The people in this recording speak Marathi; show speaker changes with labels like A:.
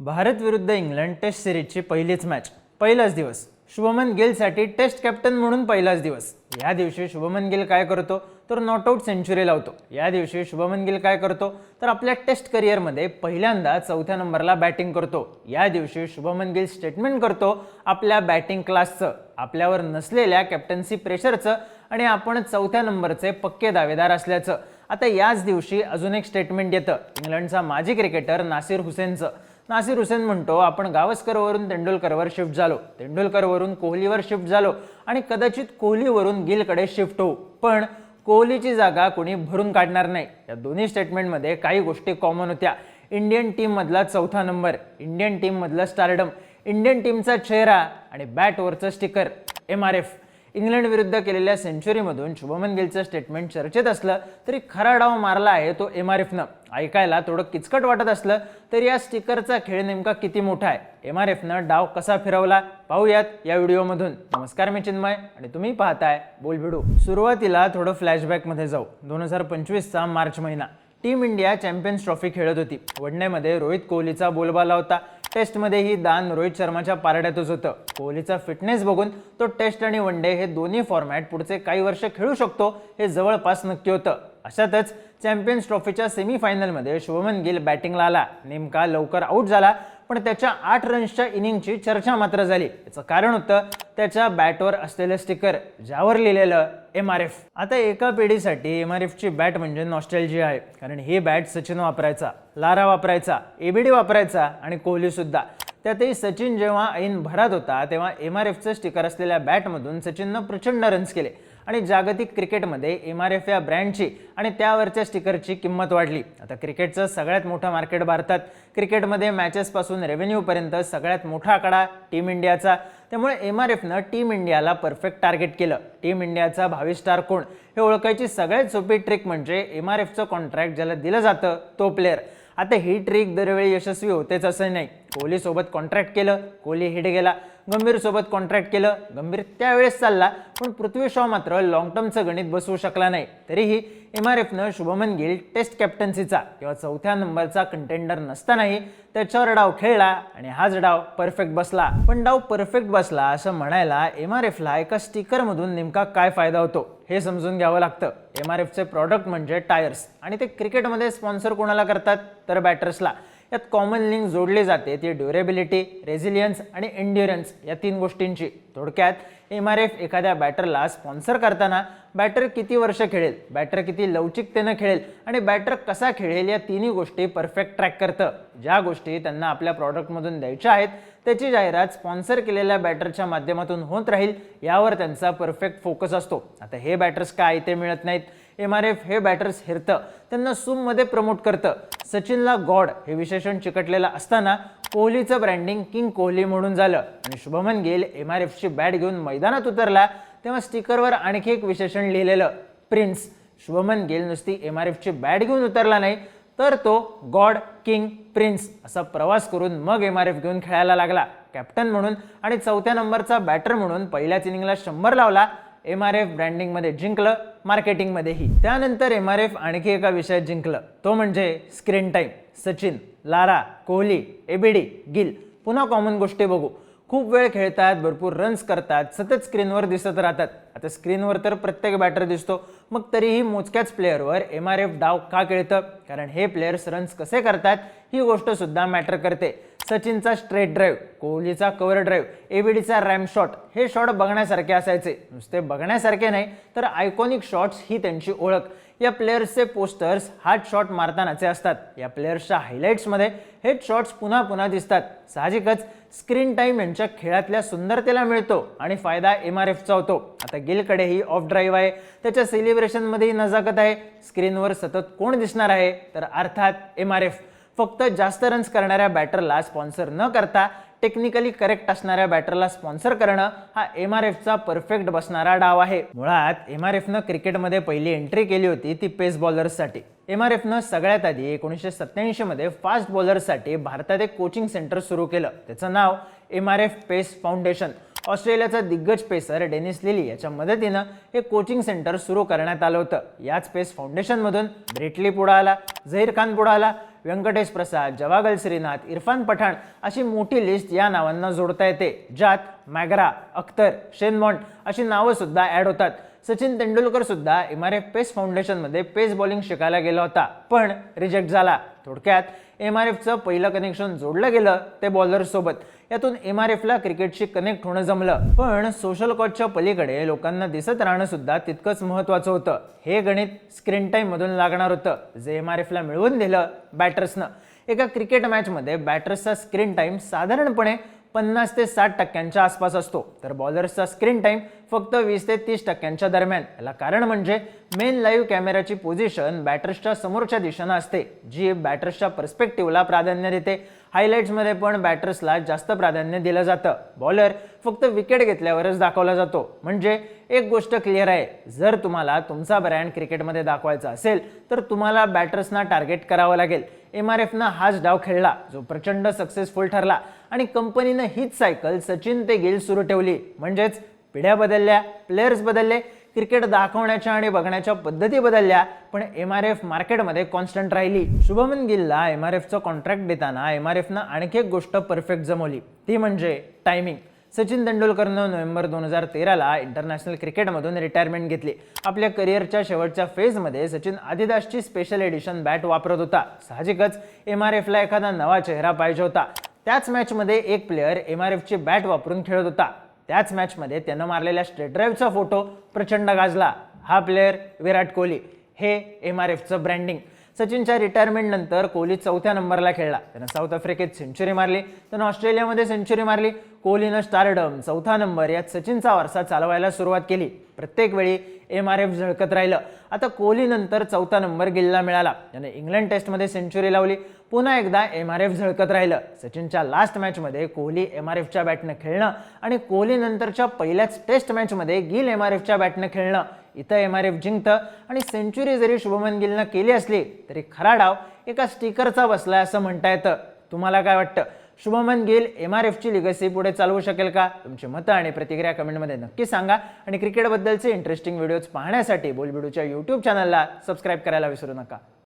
A: भारत विरुद्ध इंग्लंड टेस्ट सिरीजची पहिलीच मॅच पहिलाच दिवस. शुभमन गिलसाठी टेस्ट कॅप्टन म्हणून पहिलाच दिवस. या दिवशी शुभमन गिल काय करतो? तर नॉट आऊट सेंचुरी लावतो. या दिवशी शुभमन गिल काय करतो? तर आपल्या टेस्ट करिअरमध्ये पहिल्यांदा चौथ्या नंबरला बॅटिंग करतो. या दिवशी शुभमन गिल स्टेटमेंट करतो आपल्या बॅटिंग क्लासचं आपल्यावर नसलेल्या कॅप्टन्सी प्रेशरचं आणि आपण चौथ्या नंबरचे पक्के दावेदार असल्याचं. आता याच दिवशी अजून एक स्टेटमेंट येतं. इंग्लंडचा माजी क्रिकेटर नासिर हुसेनचं. नासिर हुसेन म्हणतो आपण गावस्करवरून तेंडुलकरवर शिफ्ट झालो. तेंडुलकरवरून कोहलीवर शिफ्ट झालो आणि कदाचित कोहलीवरून गिलकडे शिफ्ट होऊ. पण कोहलीची जागा कोणी भरून काढणार नाही. या दोन्ही स्टेटमेंटमध्ये काही गोष्टी कॉमन होत्या. इंडियन टीममधला चौथा नंबर इंडियन टीममधलं स्टारडम इंडियन टीमचा चेहरा आणि बॅटवरचं sticker M R F England विरुद्ध केलेल्या सेंचुरीमधून शुभमन गिलचं स्टेटमेंट चर्चेत असलं तरी खरा डाव मारला आहे तो एम आर एफनं ऐकायला थोडं किचकट वाटत असलं तरी या स्टिकरचा खेळ नेमका किती मोठा आहे? एम आर एफनं डाव कसा फिरवला? पाहूयात या व्हिडिओमधून. नमस्कार मी चिन्मय आणि तुम्ही पाहताय बोलभिडू सुरुवातीला थोडं फ्लॅशबॅकमध्ये जाऊ. दोन हजार पंचवीसचा मार्च महिना. टीम इंडिया चॅम्पियन्स ट्रॉफी खेळत होती. वडनेमध्ये रोहित कोहलीचा बोलबाला होता. टेस्टमध्येही दान रोहित शर्माच्या पारड्यातच होतं. कोहलीचा फिटनेस बघून तो टेस्ट आणि वन डे हे दोन्ही फॉर्मॅट पुढचे काही वर्ष खेळू शकतो हे जवळपास नक्की होतं. अशातच चॅम्पियन्स ट्रॉफीच्या सेमीफायनलमध्ये शुभमन गिल बॅटिंगला आला. नेमका लवकर आऊट झाला. पण त्याच्या आठ रन्सच्या इनिंगची चर्चा मात्र झाली. याचं कारण होतं त्याच्या बॅटवर असलेलं स्टिकर ज्यावर लिहिलेलं एम आर एफ आता एका पिढीसाठी एम आर एफची बॅट म्हणजे नॉस्टेलजी आहे. कारण ही बॅट सचिन वापरायचा लारा वापरायचा एबीडी वापरायचा आणि कोहलीसुद्धा त्यातही सचिन जेव्हा ऐन भरात होता तेव्हा एम आर एफचं स्टिकर असलेल्या बॅटमधून सचिननं प्रचंड रन्स केले. आणि जागतिक क्रिकेटमध्ये एम आर एफ या ब्रँडची आणि त्यावरच्या स्टिकरची किंमत वाढली. आता क्रिकेटचं सगळ्यात मोठं मार्केट भारतात. क्रिकेटमध्ये मॅचेसपासून रेव्हेन्यूपर्यंत सगळ्यात मोठा आकडा टीम इंडियाचा. त्यामुळे एम आर एफनं टीम इंडियाला परफेक्ट टार्गेट केलं. टीम इंडियाचा भावी स्टार कोण? हे ओळखायची सगळ्यात सोपी ट्रिक म्हणजे एम आर एफचं कॉन्ट्रॅक्ट ज्याला दिलं जातं तो प्लेअर. आता ही ट्रिक दरवेळी यशस्वी होतेच असं नाही. कोहलीसोबत कॉन्ट्रॅक्ट केलं कोहली हिट गेला. गंभीरसोबत कॉन्ट्रॅक्ट केलं गंभीर त्यावेळेस चालला पण पृथ्वी शॉ मात्र लॉंग टर्मचं गणित बसवू शकला नाही. तरीही एम आर एफनं शुभमन गिल टेस्ट कॅप्टन्सीचा किंवा चौथ्या नंबरचा कंटेंडर नसतानाही त्याच्यावर डाव खेळला आणि हाच डाव परफेक्ट बसला. पण डाव परफेक्ट बसला असं म्हणायला एम आर एफला एका स्टिकरमधून नेमका काय फायदा होतो हे समजून घ्यावं लागतं. एम आर एफचे प्रॉडक्ट म्हणजे टायर्स आणि ते क्रिकेटमध्ये स्पॉन्सर कोणाला करतात? तर बॅटर्सला यात कॉमन लिंक जोडली जाते. ती ड्युरेबिलिटी रेझिलियन्स आणि एन्ड्युरन्स या तीन गोष्टींची. थोडक्यात एम आर एफ एखाद्या बॅटरला स्पॉन्सर करताना बॅटर किती वर्ष खेळेल बॅटर किती लवचिकतेनं खेळेल आणि बॅटर कसा खेळेल या तिन्ही गोष्टी परफेक्ट ट्रॅक करतं. ज्या गोष्टी त्यांना आपल्या प्रॉडक्टमधून द्यायच्या आहेत त्याची जाहिरात स्पॉन्सर केलेल्या बॅटरच्या माध्यमातून होत राहील यावर त्यांचा परफेक्ट फोकस असतो. आता हे बॅटर्स काय ते मिळत नाहीत? एम आर एफ हे बॅटर्स हिरतं. त्यांना सूममध्ये प्रमोट करतं. सचिनला गॉड हे विशेषण चिकटलेलं असताना कोहलीचं ब्रँडिंग किंग कोहली म्हणून झालं. आणि शुभमन गिल एम आर एफची बॅट घेऊन मैदानात उतरला. तेव्हा स्टिकरवर आणखी एक विशेषण लिहिलेलं प्रिन्स शुभमन गिल नुसती एम आर एफची बॅट घेऊन उतरला नाही तर तो गॉड किंग प्रिन्स असा प्रवास करून मग एम आर एफ घेऊन खेळायला लागला. कॅप्टन म्हणून आणि चौथ्या नंबरचा बॅटर म्हणून पहिल्याच इनिंगला शंभर लावला. एम आर एफ ब्रँडिंगमध्ये जिंकलं. मार्केटिंगमध्येही. त्यानंतर एम आर एफ आणखी एका विषयात जिंकलं. तो म्हणजे screen time Sachin Lara Kohli ABD Gill. पुन्हा कॉमन गोष्टी बघू. खूप वेळ खेळतात भरपूर रन्स करतात सतत स्क्रीनवर दिसत राहतात. आता स्क्रीनवर तर प्रत्येक बॅटर दिसतो. मग तरीही मोजक्याच प्लेअरवर एम आर एफ डाव का खेळतं? कारण हे प्लेयर्स रन्स कसे करतात ही गोष्टसुद्धा मॅटर करते. सचिनचा स्ट्रेट ड्राईव्ह कोहलीचा कव्हर ड्राईव्ह एबीडीचा रॅम शॉट हे शॉट बघण्यासारखे असायचे. नुसते बघण्यासारखे नाही तर आयकॉनिक शॉट्स ही त्यांची ओळख. या प्लेयर्सचे पोस्टर्स हार्ड शॉट मारतानाचे असतात. या प्लेयर्सच्या हायलाईट्समध्ये हेड शॉट्स पुन्हा पुन्हा दिसतात. साहजिकच स्क्रीन टाईम यांच्या खेळातल्या सुंदरतेला मिळतो आणि फायदा एम आर एफचा होतो. आता गिलकडेही ऑफ ड्राईव्ह आहे. त्याच्या सेलिब्रेशनमध्येही नजाकत आहे. स्क्रीनवर सतत कोण दिसणार आहे? तर अर्थात एम आर एफ फक्त जास्त रन्स करणाऱ्या बॅटरला स्पॉन्सर न करता टेक्निकली करेक्ट असणाऱ्या बॅटरला स्पॉन्सर करणं हा एम आर एफचा परफेक्ट बसणारा डाव आहे. मुळात एम आर एफनं क्रिकेटमध्ये पहिली एंट्री केली होती ती पेस बॉलर्ससाठी एम आर एफनं सगळ्यात आधी एकोणीसशे सत्त्याऐंशीमध्ये फास्ट बॉलर्ससाठी भारतात एक कोचिंग सेंटर सुरू केलं. त्याचं नाव M R F pace foundation ऑस्ट्रेलियाचा दिग्गज पेसर डेनिस लिली याच्या मदतीनं हे कोचिंग सेंटर सुरू करण्यात आलं होतं. याच पेस फाउंडेशनमधून ब्रेटली पुढं आला झहीर खान पुढं आला व्यंकटेश प्रसाद जवागल श्रीनाथ इरफान पठाण अशी मोठी लिस्ट या नावांना जोडता येते. ज्यात मॅग्रा अख्तर शेनमॉन्ट अशी नावं सुद्धा ॲड होतात. सचिन तेंडुलकर सुद्धा एम आर एफ पेस फाउंडेशनमध्ये पेस बॉलिंग शिकायला गेला होता. पण रिजेक्ट झाला. थोडक्यात एम आर एफचं पहिलं कनेक्शन जोडलं गेलं ते बॉलरसोबत यातून एम आर एफला क्रिकेटशी कनेक्ट होणं जमलं. पण सोशल कॉजच्या पलीकडे लोकांना दिसत राहणं सुद्धा तितकंच महत्त्वाचं होतं. हे गणित स्क्रीन टाईममधून लागणार होतं जे एम आर एफला मिळवून दिलं बॅटर्सनं एका क्रिकेट मॅचमध्ये बॅटर्सचा स्क्रीन टाईम साधारणपणे पन्नास ते साठ टक्क्यांच्या आसपास असतो. तर बॉलर्सचा स्क्रीन टाईम फक्त वीस ते तीस टक्क्यांच्या दरम्यान. याला कारण म्हणजे मेन लाईव्ह कॅमेराची पोझिशन बॅटर्सच्या समोरच्या दिशेनं असते जी बॅटर्सच्या पर्स्पेक्टिव्हला प्राधान्य देते. हायलाईट्समध्ये पण बॅटर्सला जास्त प्राधान्य दिलं जातं. बॉलर फक्त विकेट घेतल्यावरच दाखवला जातो. म्हणजे एक गोष्ट क्लिअर आहे जर तुम्हाला तुमचा ब्रँड क्रिकेटमध्ये दाखवायचा असेल तर तुम्हाला बॅटर्सना टार्गेट करावं लागेल. एम आर एफनं हाच डाव खेळला जो प्रचंड सक्सेसफुल ठरला आणि कंपनीनं हीच सायकल सचिन ते गिल सुरू ठेवली. म्हणजेच पिढ्या बदलल्या प्लेयर्स बदलले क्रिकेट दाखवण्याच्या आणि बघण्याच्या पद्धती बदलल्या पण एम आर एफ मार्केटमध्ये कॉन्स्टंट राहिली. शुभमन गिलला एम आर एफचं कॉन्ट्रॅक्ट देताना एम आर एफनं आणखी एक गोष्ट परफेक्ट जमवली. ती म्हणजे टायमिंग सचिन तेंडुलकरनं नोव्हेंबर दोन हजार तेराला इंटरनॅशनल क्रिकेटमधून रिटायरमेंट घेतली. आपल्या करिअरच्या शेवटच्या फेजमध्ये सचिन आदिदासची स्पेशल एडिशन बॅट वापरत होता. साहजिकच एम आर एफला एखादा नवा चेहरा पाहिजे होता. त्याच मॅचमध्ये एक प्लेअर एम आर एफची बॅट वापरून खेळत होता. त्याच मॅचमध्ये त्यानं मारलेल्या स्ट्रेट ड्राईव्हचा फोटो प्रचंड गाजला. हा प्लेअर विराट कोहली. हे एम आर एफचं ब्रँडिंग सचिनच्या रिटायरमेंटनंतर कोहली चौथ्या नंबरला खेळला. त्यानं साऊथ आफ्रिकेत सेंचुरी मारली. त्यानं ऑस्ट्रेलियामध्ये सेंचुरी मारली. कोहलीनं स्टारडम चौथा नंबर यात सचिनचा वारसा चालवायला सुरुवात केली. प्रत्येक वेळी एम आर एफ झळकत राहिलं. आता कोहलीनंतर चौथा नंबर गिलला मिळाला. त्याने इंग्लंड टेस्टमध्ये सेंचुरी लावली. पुन्हा एकदा एम आर एफ झळकत राहिलं. सचिनच्या लास्ट मॅचमध्ये कोहली एम आर एफच्या बॅटनं खेळणं आणि कोहलीनंतरच्या पहिल्याच टेस्ट मॅचमध्ये गिल एम आर एफच्या बॅटनं खेळणं. इथं एम आर एफ जिंकतं आणि सेंचुरी जरी शुभमन गिलनं केली असली तरी खरा डाव एका स्टिकरचा बसलाय असं म्हणता येतं. तुम्हाला काय वाटतं? शुभमन गिल एम आर एफची लिगसी पुढे चालवू शकेल का? तुमची मतं आणि प्रतिक्रिया कमेंटमध्ये नक्की सांगा. आणि क्रिकेटबद्दलचे इंटरेस्टिंग व्हिडिओज पाहण्यासाठी बोलबिडूच्या यूट्यूब चॅनलला सबस्क्राईब करायला विसरू नका.